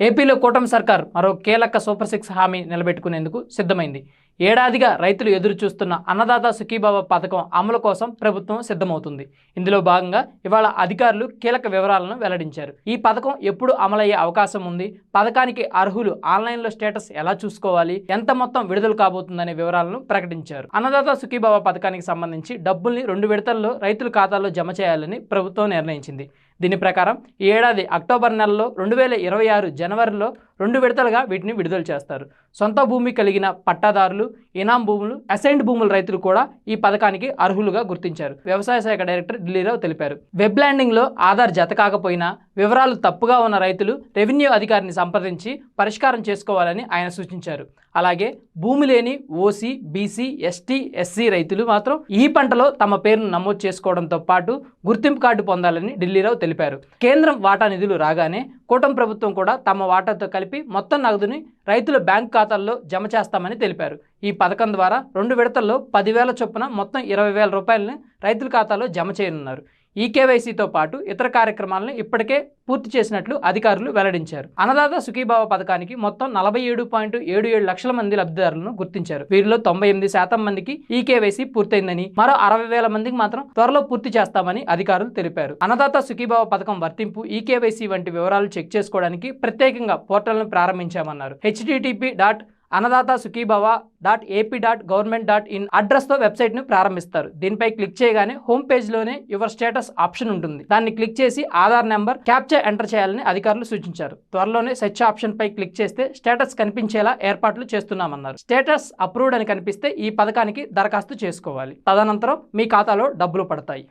ఏపీలో కూటమి సర్కార్ మరో కీలక సూపర్ సిక్స్ హామీ నిలబెట్టుకునేందుకు సిద్ధమైంది. ఏడాదిగా రైతులు ఎదురుచూస్తున్న అన్నదాత సుఖీభావ పథకం అమలు కోసం ప్రభుత్వం సిద్ధమవుతుంది. ఇందులో భాగంగా ఇవాళ అధికారులు కీలక వివరాలను వెల్లడించారు. ఈ పథకం ఎప్పుడు అమలయ్యే అవకాశం ఉంది? పథకానికి అర్హులు ఆన్లైన్లో స్టేటస్ ఎలా చూసుకోవాలి? ఎంత మొత్తం విడుదల కాబోతుందనే వివరాలను ప్రకటించారు. అన్నదాత సుఖీబాబా పథకానికి సంబంధించి డబ్బుల్ని రెండు విడతల్లో రైతుల ఖాతాల్లో జమ చేయాలని ప్రభుత్వం నిర్ణయించింది. దీని ప్రకారం ఈ ఏడాది అక్టోబర్ నెలలో రెండు వేల ఇరవై ఆరు జనవరిలో రెండు విడతలుగా వీటిని విడుదల చేస్తారు. సొంత భూమి కలిగిన పట్టాదారులు ఇనాం భూములు అసైన్డ్ భూముల రైతులు కూడా ఈ పథకానికి అర్హులుగా గుర్తించారు. వ్యవసాయ శాఖ డైరెక్టర్ ఢిల్లీరావు తెలిపారు. వెబ్ ల్యాండింగ్లో ఆధార్ జత కాకపోయినా వివరాలు తప్పుగా ఉన్న రైతులు రెవెన్యూ అధికారిని సంప్రదించి పరిష్కారం చేసుకోవాలని ఆయన సూచించారు. అలాగే భూమి లేని ఓసీ బీసీ ఎస్టీ ఎస్సీ రైతులు మాత్రం ఈ పంటలో తమ పేరును నమోదు చేసుకోవడంతో పాటు గుర్తింపు కార్డు పొందాలని ఢిల్లీరావు తెలిపారు. కేంద్రం వాటా నిధులు రాగానే కూటమి ప్రభుత్వం కూడా తమ వాటాతో కలిపి మొత్తం నగదుని రైతుల బ్యాంక్ ఖాతాల్లో జమ చేస్తామని తెలిపారు. ఈ పథకం ద్వారా రెండు విడతల్లో పదివేల చొప్పున మొత్తం ఇరవై వేల రూపాయలని రైతుల ఖాతాలో జమ చేయనున్నారు. ఈ కేవైసీతో పాటు ఇతర కార్యక్రమాలను ఇప్పటికే పూర్తి చేసినట్లు అధికారులు వెల్లడించారు. అన్నదాత సుఖీభావ పథకానికి మొత్తం నలభై ఏడు పాయింట్ ఏడు ఏడు లక్షల మంది లబ్ధిదారులను గుర్తించారు. వీరిలో తొంభై ఎనిమిది శాతం మందికి ఈ కేవైసీ పూర్తయిందని మరో అరవై వేల మందికి మాత్రం త్వరలో పూర్తి చేస్తామని అధికారులు తెలిపారు. అన్నదాత సుఖీభావ పథకం వర్తింపు ఈ కేవైసీ వంటి వివరాలు చెక్ చేసుకోవడానికి ప్రత్యేకంగా పోర్టల్ను ప్రారంభించామన్నారు. HTTP dot Annadata Sukhibhava dot AP dot government dot in అడ్రస్తో వెబ్సైట్ను ప్రారంభిస్తారు. దీనిపై క్లిక్ చేయగానే హోమ్ పేజ్లోనే యువర్ స్టేటస్ ఆప్షన్ ఉంటుంది. దాన్ని క్లిక్ చేసి ఆధార్ నెంబర్ క్యాప్చర్ ఎంటర్ చేయాలని అధికారులు సూచించారు. త్వరలోనే సెర్చ్ ఆప్షన్పై క్లిక్ చేస్తే స్టేటస్ కనిపించేలా ఏర్పాట్లు చేస్తున్నామన్నారు. స్టేటస్ అప్రూవ్డ్ అని కనిపిస్తే ఈ పథకానికి దరఖాస్తు చేసుకోవాలి. తదనంతరం మీ ఖాతాలో డబ్బులు పడతాయి.